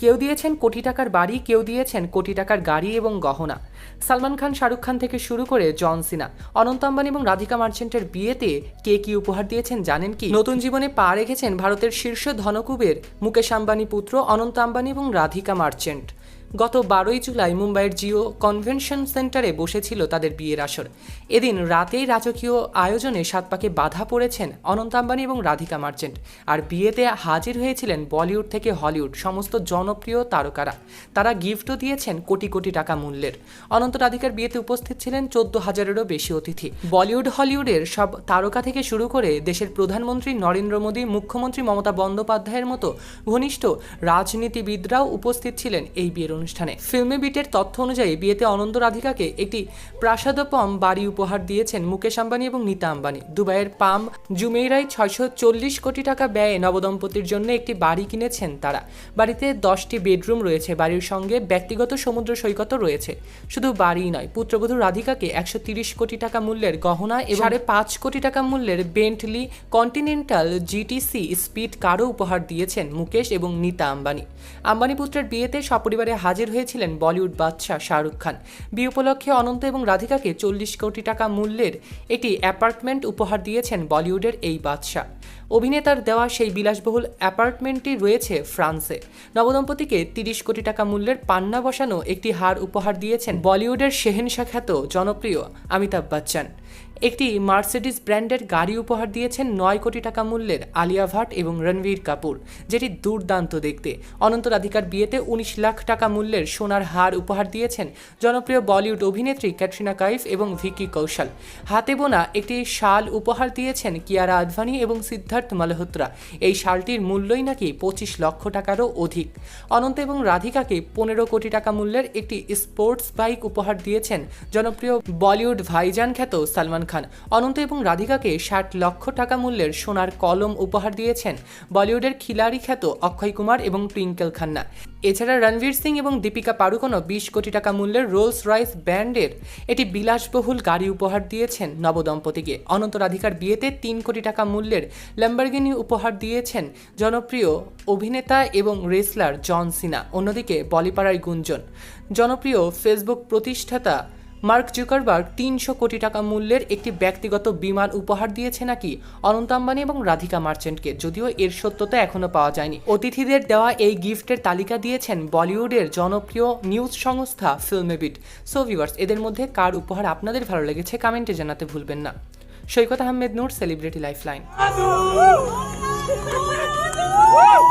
কেউ দিয়েছেন কোটি টাকার বাড়ি, কেউ দিয়েছেন কোটি টাকার গাড়ি এবং গহনা। সালমান খান, শাহরুখ খান থেকে শুরু করে জন সিনা অনন্ত আম্বানি এবং রাধিকা মার্চেন্টের বিয়েতে কে কি উপহার দিয়েছেন জানেন কি? নতুন জীবনে পা রেখেছেন ভারতের শীর্ষ ধনকুবের মুকেশ আম্বানি পুত্র, অনন্ত আম্বানি এবং রাধিকা মার্চেন্ট। গত বারোই জুলাই মুম্বাইয়ের জিও কনভেনশন সেন্টারে বসেছিল তাদের বিয়ের আসর। এদিন রাতেই রাজকীয় আয়োজনে সাত পাকে বাধা পড়েছেন অনন্ত আম্বানি এবং রাধিকা মার্চেন্ট। আর বিয়েতে হাজির হয়েছিলেন বলিউড থেকে হলিউড, সমস্ত জনপ্রিয় তারকারা। তারা গিফটও দিয়েছেন কোটি কোটি টাকা মূল্যের। অনন্ত রাধিকার বিয়েতে উপস্থিত ছিলেন চোদ্দ হাজারেরও বেশি অতিথি। বলিউড, হলিউডের সব তারকা থেকে শুরু করে দেশের প্রধানমন্ত্রী নরেন্দ্র মোদী, মুখ্যমন্ত্রী মমতা বন্দ্যোপাধ্যায়ের মতো ঘনিষ্ঠ রাজনীতিবিদরাও উপস্থিত ছিলেন এই বিয়ের অনুষ্ঠানে। ফিল্মে বিটের তথ্য অনুযায়ী বিয়েতে অনন্ত রাধিকাকে একটি প্রাসাদোপম বাড়ি উপহার দিয়েছেন মুকেশ আম্বানি এবং নীতা আম্বানি। দুবাইয়ের পাম জুমেইরাই ছয়শো চল্লিশ কোটি টাকা ব্যয়ে নবদম্পতির জন্য একটি বাড়ি কিনেছেন তারা। বাড়িতে দশটি বেডরুম রয়েছে। বাড়ির সঙ্গে ব্যক্তিগত সমুদ্র সৈকতও রয়েছে। শুধু বাড়িই নয়, পুত্রবধূ রাধিকাকে একশো তিরিশ কোটি টাকা মূল্যের গহনা এবং সাড়ে পাঁচ কোটি টাকা মূল্যের বেন্টলি কন্টিনেন্টাল জিটিসি স্পিড কারও উপহার দিয়েছেন মুকেশ এবং নীতা আম্বানি। আম্বানি পুত্রের বিয়েতে সপরিবারে হাজির হয়েছিলেন বলিউড বাদশাহ শাহরুখ খান। বিয়ে উপলক্ষে অনন্ত এবং রাধিকাকে চল্লিশ কোটি টাকা মূল্যের একটি অ্যাপার্টমেন্ট উপহার দিয়েছেন বলিউডের এই বাদশাহ। অভিনেতার দেওয়া সেই বিলাসবহুল অ্যাপার্টমেন্টটি রয়েছে ফ্রান্সে। নবদম্পতিকে তিরিশ কোটি টাকা মূল্যের পান্না বসানো একটি হার উপহার দিয়েছেন বলিউডের শেহেনশা খ্যাত জনপ্রিয় অমিতাভ বচ্চন। একটি মার্সিডিস ব্র্যান্ডের গাড়ি উপহার দিয়েছেন নয় কোটি টাকা মূল্যের আলিয়া ভাট এবং রণবীর কাপুর, যেটি দুর্দান্ত দেখতে। অনন্ত রাধিকার বিয়েতে উনিশ লাখ টাকা মূল্যের সোনার হার উপহার দিয়েছেন জনপ্রিয় বলিউড অভিনেত্রী ক্যাটরিনা কাইফ এবং ভিকি কৌশল। হাতে বোনা একটি শাল উপহার দিয়েছেন কিয়ারা আদভানি এবং সিদ্ধার্থ মালহোত্রা। এই শালটির মূল্যই নাকি পঁচিশ লক্ষ টাকারও অধিক। অনন্ত এবং রাধিকাকে পনেরো কোটি টাকা মূল্যের একটি স্পোর্টস বাইক উপহার দিয়েছেন জনপ্রিয় বলিউড ভাইজান খ্যাত সালমান খান। অনন্ত এবং রাধিকাকে ষাট লক্ষ টাকা মূল্যের সোনার কলম উপহার দিয়েছেন বলিউডের খিলাড়ি খ্যাত অক্ষয় কুমার এবং টুইঙ্কেল খান্না। এছাড়া রণবীর সিং এবং দীপিকা পাড়ুকোনও বিশ কোটি টাকা মূল্যের রোলস রয়েস ব্র্যান্ডের এটি বিলাসবহুল গাড়ি উপহার দিয়েছেন নবদম্পতিকে। অনন্ত রাধিকার বিয়েতে তিন কোটি টাকা মূল্যের ল্যাম্বরগিনি উপহার দিয়েছেন জনপ্রিয় অভিনেতা এবং রেসলার জন সিনা, অন্যদিকে বলিপাড়ায় গুঞ্জন। জনপ্রিয় ফেসবুক প্রতিষ্ঠাতা মার্ক জুকারবার্গ তিনশো কোটি টাকা মূল্যের একটি ব্যক্তিগত বিমান উপহার দিয়েছে নাকি? অনন্ত আম্বানি এবং রাধিকা মার্চেন্টকে, যদিও এর সত্যতা এখনও পাওয়া যায়নি। অতিথিদের দেওয়া এই গিফটের তালিকা দিয়েছেন বলিউডের জনপ্রিয় নিউজ সংস্থা ফিল্মেবিট। সো ভিউয়ার্স এদের মধ্যে কার উপহার আপনাদের ভালো লেগেছে কমেন্টে জানাতে ভুলবেন না। Saikat Ahmed Noor celebrity lifeline Looking